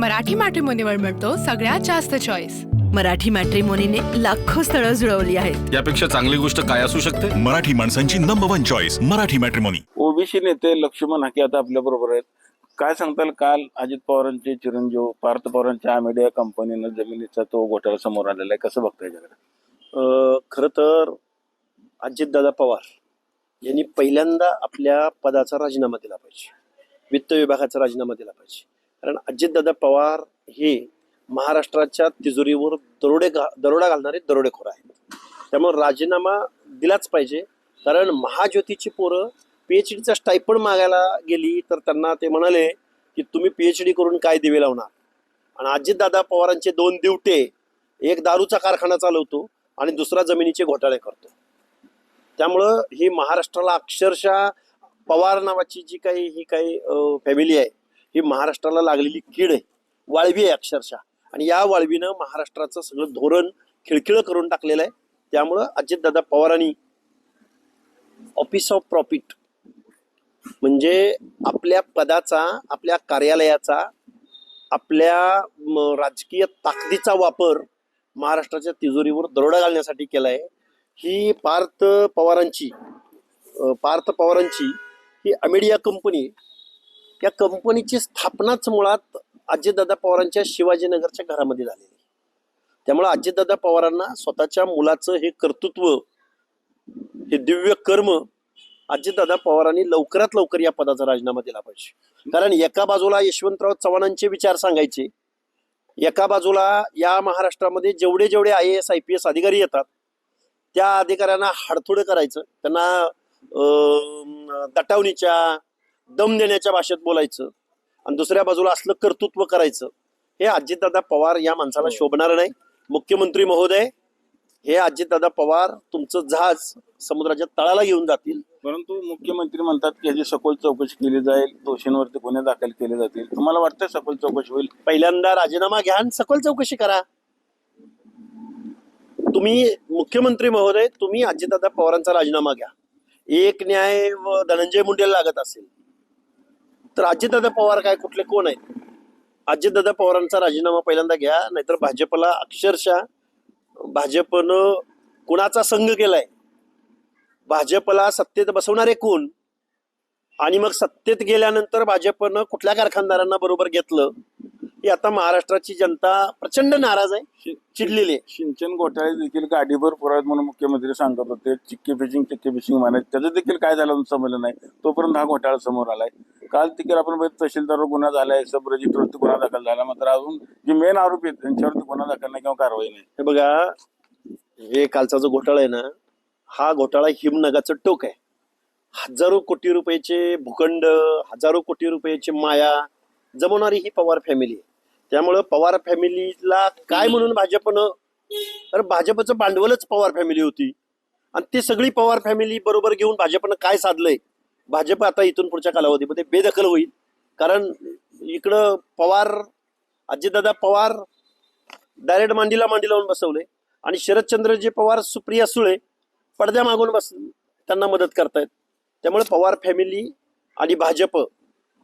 मराठी मॅट्रिमोनीवर मिळतो सगळ्यात जास्त चॉईस मराठी मॅट्रिमोनीने लाखो स्थळं जुळवली आहेत. यापेक्षा चांगली गोष्ट काय असू शकते? मराठी माणसांची number one choice Marathi matrimony OBC नेते लक्ष्मण हाके आता आपल्या बरोबर आहेत. काय सांगताल काल अजित पवारांचे चिरंजीव पार्थ पवारांच्या आमेडिया कंपनीनं जमिनीचा तो घोटाळा समोर आलेला आहे. कसं बघताय याच्याकडे? अ, खरं तर अजितदादा पवार यांनी पहिल्यांदा आपल्या पदाचा राजीनामा दिला पाहिजे. वित्त विभागाचा राजीनामा दिला पाहिजे. कारण अजितदादा पवार हे महाराष्ट्राच्या तिजोरीवर दरोडे घा दरोडा घालणारे दरोडेखोर आहेत. त्यामुळे राजीनामा दिलाच पाहिजे. कारण महाज्योतीची पोरं पी एच डीचा स्टायपण मागायला गेली तर त्यांना ते म्हणाले की तुम्ही पी एच डी करून काय दिवे लावणार? आणि अजितदादा पवारांचे दोन दिवटे एक दारूचा कारखाना चालवतो आणि दुसरा जमिनीचे घोटाळे करतो. त्यामुळं ही महाराष्ट्राला अक्षरशः पवार नावाची जी काही ही काही फॅमिली आहे ही महाराष्ट्राला लागलेली कीड आहे. वाळवी आहे अक्षरशः. आणि या वाळवीनं महाराष्ट्राचं सगळं धोरण खिळखिळ करून टाकलेलं आहे. त्यामुळं अजितदादा पवारांनी ऑफिस ऑफ प्रॉफिट म्हणजे आपल्या पदाचा आपल्या कार्यालयाचा आपल्या राजकीय ताकदीचा वापर महाराष्ट्राच्या तिजोरीवर दरोडा घालण्यासाठी केला आहे ही पार्थ पवारांची पार्थ पवारांची ही अमेडिया कंपनी या कंपनीची स्थापनाच मुळात अजितदादा पवारांच्या शिवाजीनगरच्या घरामध्ये झालेली त्यामुळं त्यामुळे अजितदादा पवारांना स्वतःच्या मुलाचं हे कर्तृत्व हे दिव्य कर्म अजितदादा पवारांनी लवकरात लवकर या पदाचा राजीनामा दिला पाहिजे. कारण एका बाजूला यशवंतराव चव्हाणांचे विचार सांगायचे एका बाजूला या महाराष्ट्रामध्ये जेवढे जेवढे I S I P S अधिकारी येतात त्या अधिकाऱ्यांना हाडथोडं करायचं त्यांना दटावणीच्या दम देण्याच्या भाषेत बोलायचं आणि दुसऱ्या बाजूला असलं कर्तृत्व करायचं हे अजितदादा पवार या माणसाला शोभणार नाही. मुख्यमंत्री महोदय हे अजितदादा पवार तुमचं जहाज समुद्राच्या तळाला घेऊन जातील. परंतु मुख्यमंत्री म्हणतात की याची सखोल चौकशी केली जाईल दोषींवरती गुन्हे दाखल केले जातील. तुम्हाला वाटतंय सखोल चौकशी होईल? पहिल्यांदा राजीनामा घ्या आणि सखोल चौकशी करा. तुम्ही मुख्यमंत्री महोदय तुम्ही अजितदादा पवारांचा राजीनामा घ्या. एक न्याय व धनंजय मुंडेला लागत असेल. तर अजितदादा पवार काय कुठले कोण आहेत? अजितदादा पवारांचा राजीनामा पहिल्यांदा घ्या नाहीतर भाजपला अक्षरशः भाजपनं कुणाचा संघ केलाय? भाजपला सत्तेत बसवणारे कोण? आणि मग सत्तेत गेल्यानंतर भाजपनं कुठल्या कारखानदारांना बरोबर घेतलं? ही आता महाराष्ट्राची जनता प्रचंड नाराज आहे चिडलेली आहे. सिंचन घोटाळे देखील गाडीभर पुरावेत म्हणून मुख्यमंत्री सांगत होते. चिक्की फिशिंग चिक्की फिशिंग म्हणायचे. त्याचं देखील काय झालं समजलं नाही. तोपर्यंत हा घोटाळा समोर आलाय. काल देखील आपण बघितलं तहसीलदारवर गुन्हा झालाय सब रजिस्टरवरती गुन्हा दाखल झाला. मात्र अजून जे मेन आरोपी आहेत त्यांच्यावरती गुन्हा दाखल नाही किंवा कारवाई नाही. हे बघा हे कालचा जो घोटाळा आहे ना हा घोटाळा हिमनगाचं टोक आहे. हजारो कोटी रुपयाचे भूखंड हजारो कोटी रुपयाची माया जमवणारी ही पवार फॅमिली आहे. त्यामुळं पवार फॅमिलीला काय म्हणून भाजपनं? तर भाजपचं भांडवलच पवार फॅमिली होती. आणि ती सगळी पवार फॅमिली बरोबर घेऊन भाजपनं काय साधलंय? भाजप आता इथून पुढच्या कालावधीमध्ये बेदखल होईल. कारण इकडं पवार अजितदादा पवार डायरेक्ट मांडीला मांडी लावून बसवले. आणि शरदचंद्रजी पवार सुप्रिया सुळे पडद्या मागून बस त्यांना मदत करतायत. त्यामुळे पवार फॅमिली आणि भाजप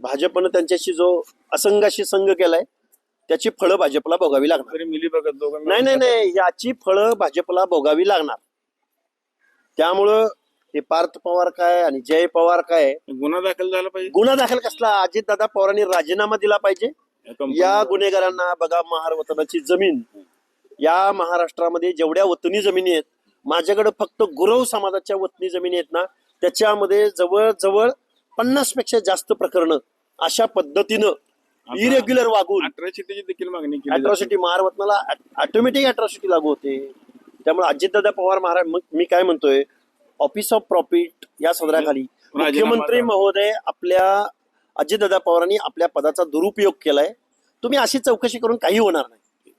भाजपनं त्यांच्याशी जो असंघाशी संघ केलाय त्याची फळं भाजपला भोगावी लागणार. तरी मिली बघत दोघं नाही नाही नाही याची फळं भाजपला भोगावी लागणार. त्यामुळं हे पार्थ पवार काय आणि जय पवार काय? गुन्हा दाखल झाला पाहिजे. गुन्हा दाखल कसला? अजितदादा पवारांनी राजीनामा दिला पाहिजे. या कंपनीवर. या गुन्हेगारांना बघा महार वतनाची जमीन. या महाराष्ट्रामध्ये जेवढ्या वतनी जमिनी आहेत माझ्याकडे फक्त गुरव समाजाच्या वतनी जमिनी आहेत ना त्याच्यामध्ये जवळजवळ पन्नासपेक्षा जास्त प्रकरणं अशा पद्धतीनं इरेग्युलर वागून. अठराशेची देखील मागणी केली जाते. अट्रॉसिटी महारवतनाला ऑटोमॅटिक अट्रॉसिटी लागू होते. त्यामुळे अजितदादा पवार महाराज मग मी काय म्हणतोय ऑफिस ऑफ प्रॉफिट या सदराखाली मुख्यमंत्री महोदय आपल्या अजितदादा पवारांनी आपल्या पदाचा दुरुपयोग केलाय. तुम्ही अशी चौकशी करून काही होणार नाही.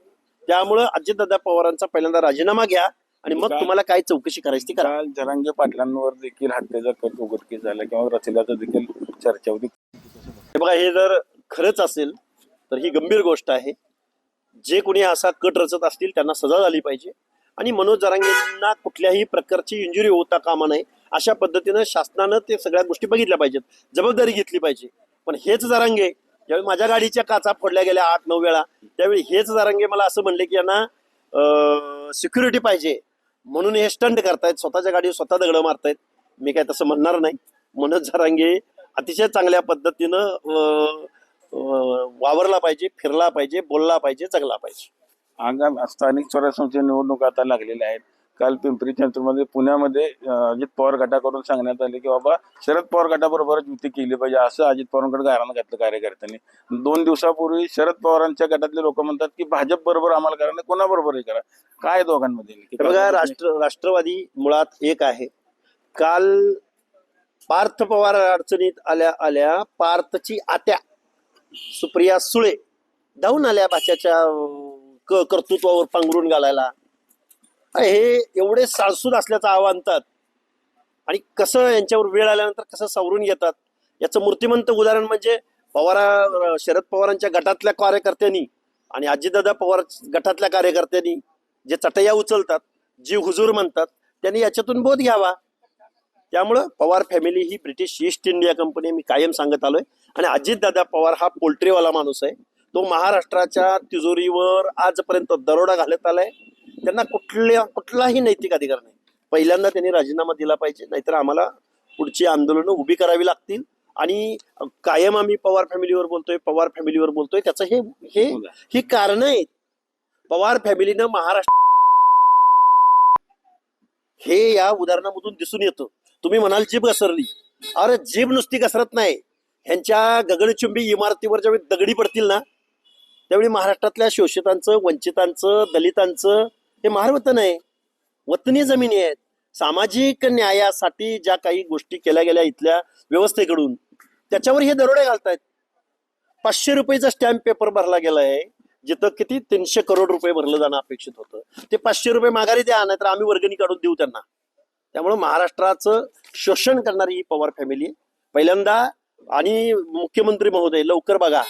त्यामुळं अजितदादा पवारांचा पहिल्यांदा राजीनामा घ्या आणि मग का- तुम्हाला काय चौकशी करायची ती करा. काल जरांगे पाटलांवर देखील हत्येचा कट उघडकीस झाला किंवा रचिल्याचं देखील चर्चा होती. हे बघा हे जर खरंच असेल तर ही गंभीर गोष्ट आहे. जे कोणी असा कट रचत असतील त्यांना सजा झाली पाहिजे. आणि मनोज जरांगेंना कुठल्याही प्रकारची इंजुरी होता कामा नये अशा पद्धतीनं शासनानं ते सगळ्या गोष्टी बघितल्या पाहिजेत. जबाबदारी घेतली पाहिजे. पण हेच जरांगे ज्यावेळी माझ्या गाडीच्या काचा फोडल्या गेल्या आठ नऊ वेळा त्यावेळी हेच जरांगे मला असं म्हणले की यांना सिक्युरिटी पाहिजे. म्हणून हे स्टंट करतायत स्वतःच्या गाडीवर स्वतः दगडं मारतायत. मी काय तसं म्हणणार नाही. मनोज जरांगे अतिशय चांगल्या पद्धतीनं वावरला पाहिजे फिरला पाहिजे बोलला पाहिजे जगला पाहिजे. आगाम स्थानिक स्वराज्य संस्थेच्या निवडणुका आता लागलेल्या आहेत. काल पिंपरी चिंचवडमध्ये पुण्यामध्ये अजित पवार गटाकडून सांगण्यात आले की बाबा शरद पवार गटाबरोबरच युती केली पाहिजे असं अजित पवारांकडे गायरानं घातलं कार्यकर्त्यांनी. दोन दिवसापूर्वी शरद पवारांच्या गटातले लोक म्हणतात की भाजप बरोबर आम्हाला करा नाही कोणाबरोबरही करा. काय दोघांमध्ये बघा राष्ट्र राष्ट्रवादी मुळात एक आहे. काल पार्थ पवार अडचणीत आल्या आल्या पार्थची आत्या. सुप्रिया सुळे धावून आल्या भाच्याच्या क- कर्तृत्वावर पांघरून घालायला. हे एवढे साळसूद असल्याचं आवाहनतात आणि कसं यांच्यावर वेळ आल्यानंतर कसं सावरून घेतात? याचं मूर्तिमंत उदाहरण म्हणजे पवारा शरद पवारांच्या गटातल्या कार्यकर्त्यांनी आणि अजितदादा पवार गटातल्या कार्यकर्त्यांनी जे चटया उचलतात जीव हुजूर म्हणतात त्यांनी याच्यातून बोध घ्यावा. त्यामुळं पवार फॅमिली ही ब्रिटिश ईस्ट इंडिया कंपनी मी कायम सांगत आलोय. आणि अजितदादा पवार हा पोल्ट्रीवाला माणूस आहे. तो महाराष्ट्राच्या तिजोरीवर आजपर्यंत दरोडा घालत आलाय. त्यांना कुठल्या कुठलाही नैतिक अधिकार नाही. पहिल्यांदा त्यांनी राजीनामा दिला पाहिजे नाहीतर आम्हाला पुढची आंदोलनं उभी करावी लागतील. आणि कायम आम्ही पवार फॅमिलीवर बोलतोय पवार फॅमिलीवर बोलतोय त्याचं हे हे ही कारण आहेत. पवार फॅमिलीनं महाराष्ट्र हे या उदाहरणामधून दिसून येतं. तुम्ही म्हणाल जीभ घसरली. अरे जीभ नुसती घसरत नाही. ह्यांच्या गगनचुंबी इमारतीवर ज्यावेळी दगडी पडतील ना त्यावेळी महाराष्ट्रातल्या शोषितांचं वंचितांचं दलितांचं हे महारवतन आहे. वतनी जमिनी आहेत. सामाजिक न्यायासाठी ज्या काही गोष्टी केल्या गेल्या इथल्या व्यवस्थेकडून त्याच्यावर हे दरोडे घालतायत. पाचशे रुपयेचा स्टॅम्प पेपर भरला गेलाय. जिथं किती? तीनशे करोड रुपये भरलं जाणं अपेक्षित होतं. ते पाचशे रुपये माघारी द्या नाहीतर आम्ही वर्गणी काढून देऊ त्यांना. त्यामुळे महाराष्ट्राचं शोषण करणारी ही पवार फॅमिली पहिल्यांदा आणि मुख्यमंत्री महोदय लवकर बघा.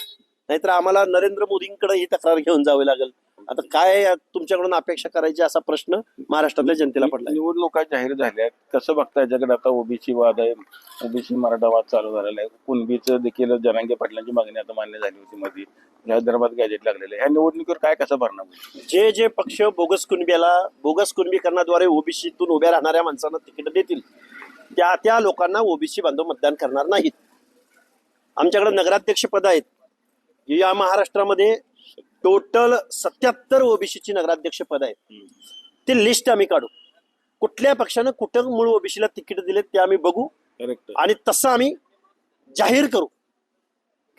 नाहीतर आम्हाला नरेंद्र मोदींकडे ही तक्रार घेऊन जावी लागेल. आता काय तुमच्याकडून अपेक्षा करायची असा प्रश्न महाराष्ट्रातल्या जनतेला पडला निवडणुका जाहीर झाल्या कसं बघता याच्याकडे आता ओबीसी वाद आहे ओबीसी मराठा वाद चालू झालेला आहे. कुणबीचं देखील जरांगे पाटलांची मागणी आता मान्य झाली होती मध्ये. या दरबार गॅजेट लागलेलं आहे. ह्या निवडणुकीवर काय कसा होईल जे जे पक्ष बोगस कुणबीला बोगस कुणबीकरणाद्वारे ओबीसीतून उभ्या राहणाऱ्या माणसांना तिकीट देतील त्या त्या लोकांना ओबीसी बांधव मतदान करणार नाहीत. आमच्याकडे नगराध्यक्ष पद आहेत. या महाराष्ट्रामध्ये टोटल सत्याहत्तर ओबीसीची नगराध्यक्ष पद आहेत. ते लिस्ट आम्ही काढू. कुठल्या पक्षानं कुठं मूळ ओबीसीला तिकीट दिले ते आम्ही बघू आणि तसं आम्ही जाहीर करू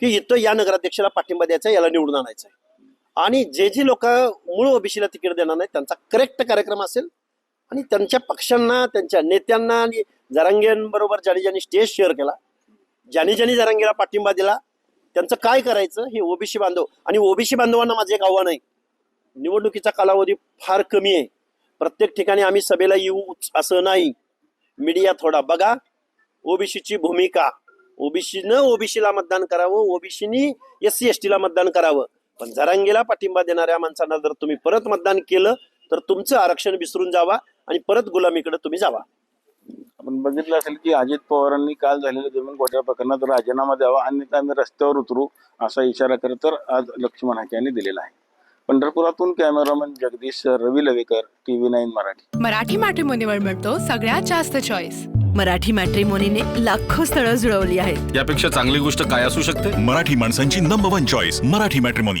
की इथं या नगराध्यक्षाला पाठिंबा द्यायचा याला निवडून आणायचं आहे. आणि जे जी लोक मूळ ओबीसीला तिकीट देणार नाही त्यांचा करेक्ट कार्यक्रम असेल आणि त्यांच्या पक्षांना त्यांच्या नेत्यांना आणि जरांगेंबरोबर ज्यांनी ज्यांनी स्टेज शेअर केला ज्यांनी ज्यांनी जरांगीला पाठिंबा दिला त्यांचं काय करायचं हे ओबीसी बांधव आणि ओबीसी बांधवांना माझं एक आव्हान आहे. निवडणुकीचा कालावधी फार कमी आहे. प्रत्येक ठिकाणी आम्ही सभेला येऊ असं नाही. मीडिया थोडा बघा. ओबीसीची भूमिका ओबीसीनं ओबीसीला मतदान करावं ओबीसीनी एस सी एस टीला मतदान करावं. पण जरांगीला पाठिंबा देणाऱ्या माणसांना जर तुम्ही परत मतदान केलं तर तुमचं आरक्षण विसरून जावा आणि परत गुलामीकडे तुम्ही जावा. आपण बघितलं असेल की अजित पवारांनी काल झालेल्या जमीन घोटाळ्या प्रकरणात राजीनामा द्यावा आणि आम्ही रस्त्यावर उतरू असा इशारा करत तर आज लक्ष्मण हाके यांनी दिलेला आहे. पंढरपुरातून cameraman Jagdish Ravi Lavekar TV nine Marathi. Marathi मॅट्रिमोनीवर मिळतो सगळ्यात जास्त चॉईस मराठी मॅट्रिमोनीने लाखो स्थळं जुळवली आहेत. यापेक्षा चांगली गोष्ट काय असू शकते? मराठी माणसांची number one choice Marathi matrimony